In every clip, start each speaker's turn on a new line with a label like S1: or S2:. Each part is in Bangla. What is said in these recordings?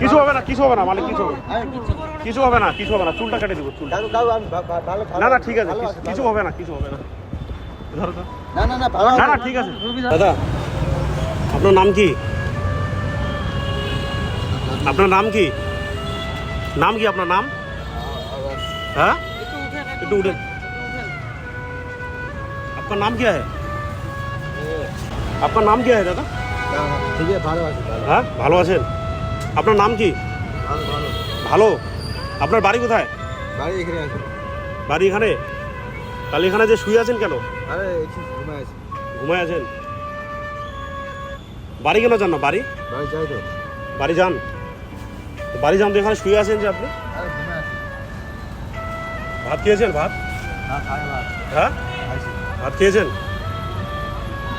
S1: কিছু হবে না কিছু হবে না মালিক কিছু হবে না।
S2: আমি কিচ্ছু করবো না।
S1: কিছু হবে না কিছু হবে না চুলটা কেটে দিব চুল
S2: দাদু দাদু আমি ভা- ভা- ভালো
S1: না না ঠিক আছে
S2: ভালো
S1: কিছু- কিছু হবে না কিছু হবে না ধরো তো
S2: না না না ভালো
S1: না না
S2: আছে।
S1: ঠিক আছে দাদা আপনার নাম কি আপনার নাম কি নাম কি আপনার নাম हाँ একটু উঠেন आपका नाम क्या है आपका नाम क्या है दादा
S2: না, না, ঠিক আছে ভালো আছে ভালো
S1: হ্যাঁ ভালো আছেন আপনার নাম কি?
S2: ভালো।
S1: আপনার বাড়ি কোথায়?
S2: বাড়ি এখানে আছে।
S1: বাড়ি এখানে? তাহলে এখানে যে শুয়ে আছেন কেন?
S2: আরে ঘুমায় আছে।
S1: ঘুমায় আছেন। বাড়ি কেন যান না? বাড়ি?
S2: বাড়ি যাই তো।
S1: বাড়ি যান। বাড়ি যান তো এখানে শুয়ে আছেন যে আপনি। ভাত খেয়েছেন? ভাত?
S2: হ্যাঁ?
S1: ভাত খেয়েছেন?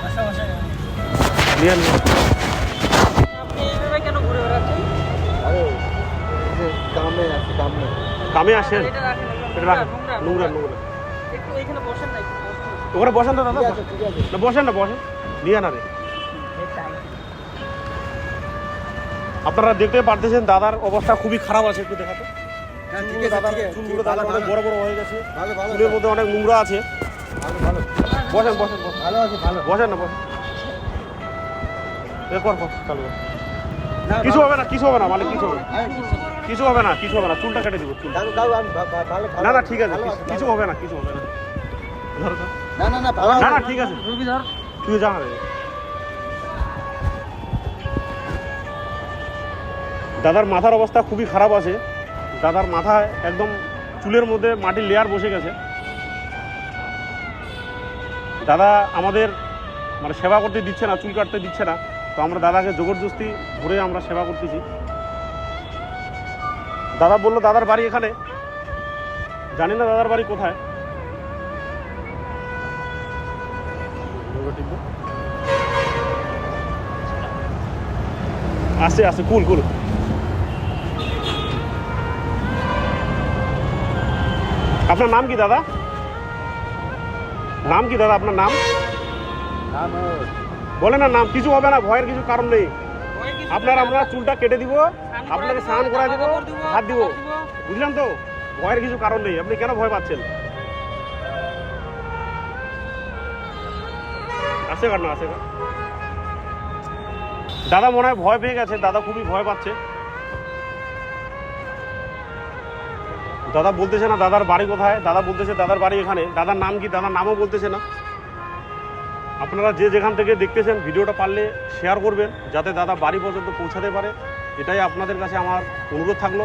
S2: আচ্ছা আচ্ছা কামে
S1: আসেন?
S3: এটা রাখেন
S1: নোংরা নোংরা।
S3: বসেন না।
S1: ওখানে বসেন তো দাদা। না বসেন না বসেন। নিয়ে না রে আপনারা দেখতে পারতেছেন দাদার অবস্থা খুবই খারাপ আছে একটু দেখাতে।
S2: হ্যাঁ
S1: চুলগুলো অনেক বড় বড় হয়ে গেছে। চুলের মধ্যে অনেক নোংরা আছে। বসেন বসেন বসেন।
S2: ভালো আছে ভালো।
S1: বসেন না বসেন। চালু। কিছু হবে না কিছু হবে না মালিক কিছু হবে না।
S2: না।
S1: কিছু হবে না কিছু হবে না চুলটা কেটে দিব চুল। না না ঠিক আছে কিছু- হবে না কিছু হবে না।
S2: না না না
S1: না না ঠিক আছে।
S3: রুবি ধর।
S1: তুই যা রে। দাদার মাথার অবস্থা খুবই খারাপ আছে। দাদার মাথায় একদম চুলের মধ্যে মাটির লেয়ার বসে গেছে। দাদা আমাদের মানে সেবা করতে দিচ্ছে না চুল কাটতে দিচ্ছে না। তো আমরা দাদাকে জবরদস্তি ধরে আমরা সেবা করতেছি। দাদা বলল দাদার বাড়ি এখানে? জানি না দাদার বাড়ি কোথায়। আছে আছে কুল কুল। আপনার নাম কি দাদা? নাম কি দাদা আপনার নাম? বলে না নাম কিছু হবে না ভয়ের কিছু কারণ নেই। আপনার আমরা চুলটা কেটে দিব। আপনাকে স্নান করা দিব হাত দিব। বুঝলাম তো? ভয়ের কিছু কারণ নেই আপনি কেন ভয় পাচ্ছেন? আছে কার না আছে কার। দাদা মনে হয় ভয় পেয়ে গেছে দাদা খুবই ভয় পাচ্ছে। দাদা বলতেছে না দাদার বাড়ি কোথায়? দাদা বলতেছে দাদার বাড়ি এখানে। দাদার নাম কি? দাদার নামও বলতেছে না। আপনারা যে যেখান থেকে দেখতেছেন ভিডিওটা পারলে শেয়ার করবেন যাতে দাদা বাড়ি পর্যন্ত পৌঁছাতে পারে। এটাই আপনাদের কাছে আমার অনুরোধ থাকল।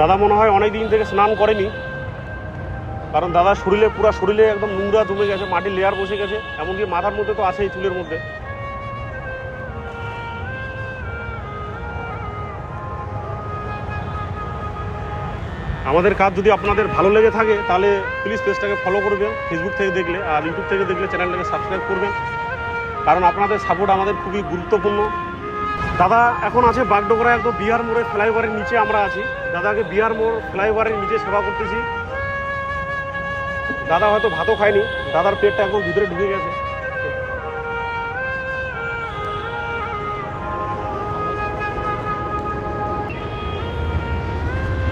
S1: দাদা মনে হয় অনেক দিন থেকে স্নান করেনি। কারণ দাদা শরীরে, পুরো শরীরে একদম নোংরা জমে গেছে মাটির লেয়ার বসে গেছে, এমনকি মাথার মধ্যে তো আছেই চুলের মধ্যে। আমাদের কাজ যদি আপনাদের ভালো লেগে থাকে, তাহলে প্লিজ পেজটাকে ফলো করবেন ফেসবুক থেকে দেখলে, আর ইউটিউব থেকে দেখলে চ্যানেলটাকে সাবস্ক্রাইব করবেন। কারণ আপনাদের সাপোর্ট আমাদের খুবই গুরুত্বপূর্ণ। দাদা এখন আছে বাগডোগরা একদম বিহার মোড়ের ফ্লাইওভারের নিচে আমরা আছি। দাদাকে বিহার মোড় ফ্লাইওভারের নিচে সেবা করতেছি। দাদা হয়তো ভাতও খায়নি। দাদার পেটটা একদম ভিতরে ঢুকে গেছে।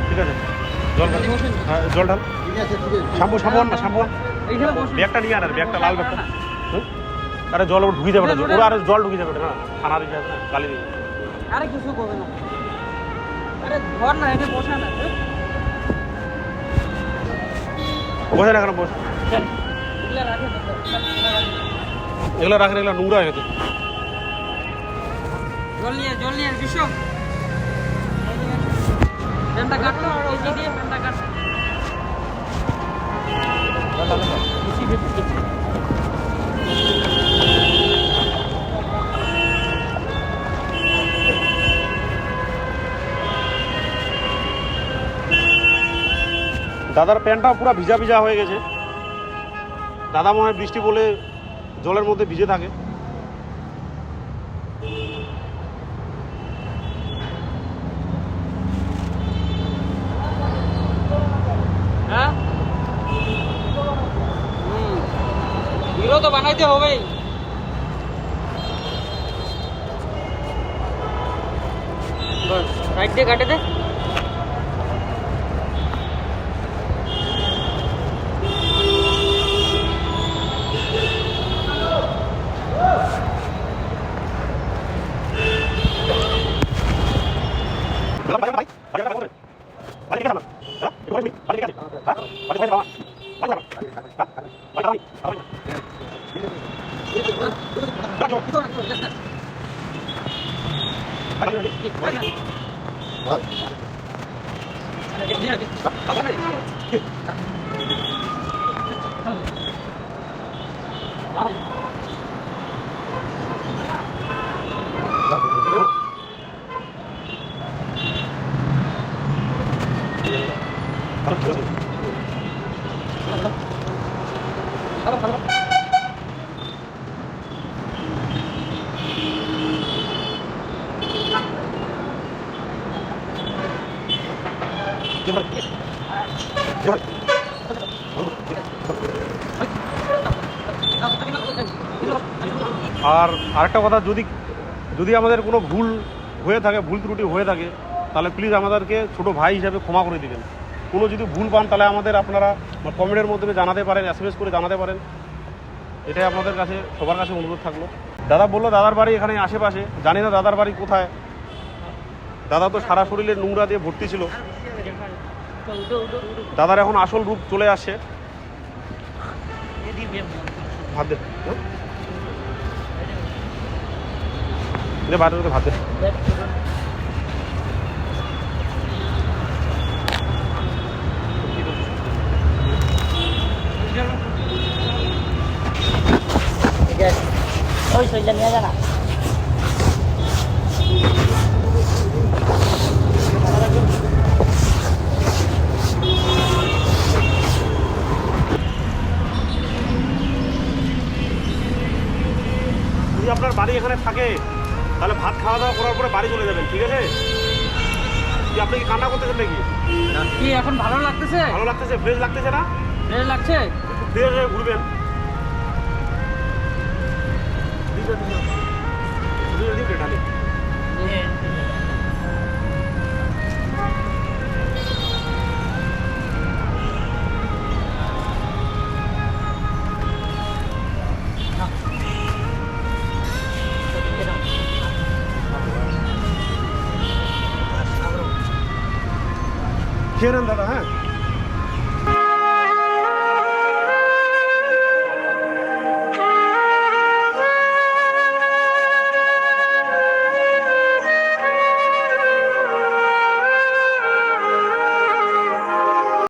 S1: ঠিক আছে। জল হ্যাঁ শ্যাম্পু না ব্যাগটা নিয়ে আনার ব্যাগটা লাল ব্যাগটা? আরে জল ঢুকে যাবে না ওরা আরে জল ঢুকে যাবে না। থানা দিকে না গালি
S3: আরে কিছু করবে না। এ,
S1: বসে না কেন বসে
S3: চল, এগুলা রাখে দাদা, এগুলা রাখে।
S1: এগুলো রাখেন এগুলো নোংরা হয়ে গেছে দাদার প্যান্টটাও পুরো ভিজা ভিজা হয়ে গেছে। দাদা মনে হয় বৃষ্টি বলে জলের মধ্যে ভিজে থাকে।
S3: হ্যাঁ? হুম। হিরো তো হবেই। দিয়ে দে।
S1: 快点，আর আরেকটা কথা, যদি যদি আমাদের কোনো ভুল হয়ে থাকে, ভুল ত্রুটি হয়ে থাকে, তাহলে প্লিজ আমাদেরকে ছোট ভাই হিসাবে ক্ষমা করে দিবেন। কোনো যদি ভুল পান, তাহলে আমাদের আপনারা কমেন্টের মাধ্যমে জানাতে পারেন এস করে জানাতে পারেন। এটাই আপনাদের কাছে, সবার কাছে অনুরোধ থাকল। দাদা বলল, দাদার বাড়ি এখানে আশেপাশে। জানি না দাদার বাড়ি কোথায়। দাদা তো সারা শরীরে নোংরা দিয়ে ভর্তি ছিল। দাদার এখন আসল রূপ চলে আসে। ভাত দে। হ্যাঁ? ভাত ভাত দে।
S3: ওই শৈলা নিয়ে জানা
S1: যদি এখানে থাকে তাহলে ভাত খাওয়া দাওয়া করার পরে বাড়ি চলে যাবেন ঠিক আছে? কি আপনি কি কান্না করতেছেন নাকি?
S3: কি এখন ভালো লাগতেছে?
S1: ভালো লাগতেছে ফ্রেশ লাগতেছে না?
S3: ফ্রেশ লাগছে?
S1: একটু ধীরে ধীরে ঘুরবেন। ঠিক আছে ঠিক ধীরে ঢালি। খেয়ে নেন দাদা হ্যাঁ